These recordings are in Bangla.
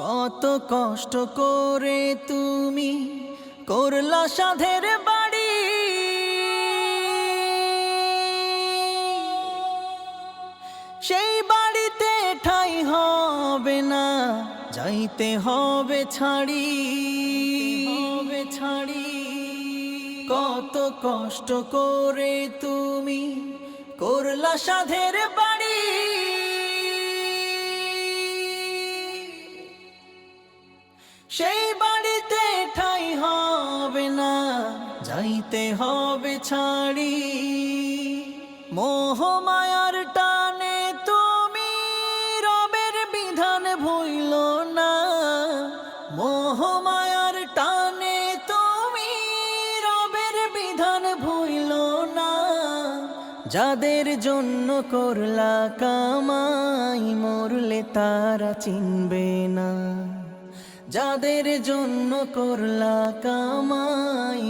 কত কষ্ট করে তুমি করলা সাধের বাড়ি। সেই বাড়িতে ঠাই হবে না, যাইতে হবে ছাড়ি। হবে ছাড়ি। কত কষ্ট করে তুমি করলা সাধের বাড়ি। যাইতে হবে ছাড়ি। মোহ মায়ার টানে তুমি রবের বিধান ভইল না। মোহ মায়ার টানে তুমি রবের বিধান ভইল না। যাদের জন্য করলা কামাই, মরলে তারা চিনবে না। যাদের জন্য করলা কামাই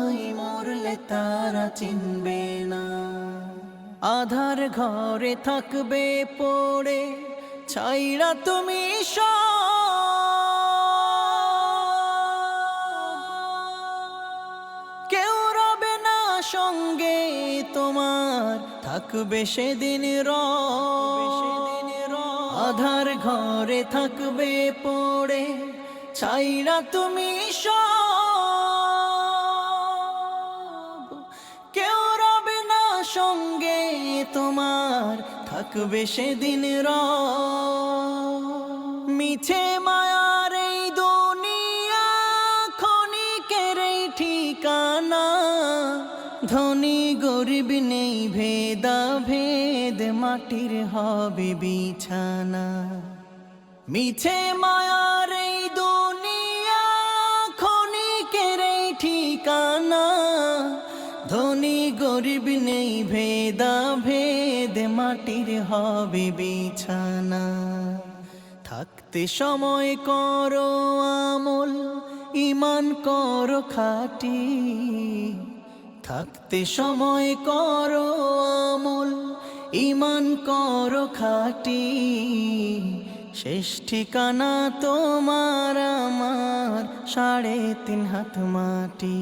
তারা চিনবে না। আধার ঘরে থাকবে পড়ে, ছাইরা তুমি কেউ রবে না সঙ্গে তোমার, থাকবে সেদিন র আধার ঘরে থাকবে পড়ে, ছাইরা তুমি সব। তোমার থাকবে সেদিন র। মিছে মায়ার এই দুনিয়া ক্ষণিকের এই ঠিকানা। ধনী গরিব নেই ভেদা ভেদ মাটির হবে বিছানা। মিছে মায়ার এই গরিব নেই ভেদা ভেদ মাটির হবে বিছানা। থাকতে সময় করো আমল ইমান করো খাটি। থাকতে সময় করো আমল ইমান করো খাটি। শেষ ঠিকানা তোমার, আমার সাড়ে তিন হাত মাটি।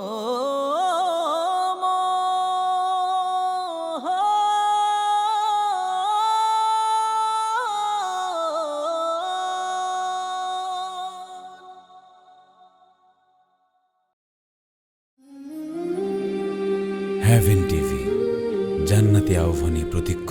হ্যাভেন টিভি জান্নাতি আহ্বানী প্রতীক্ষ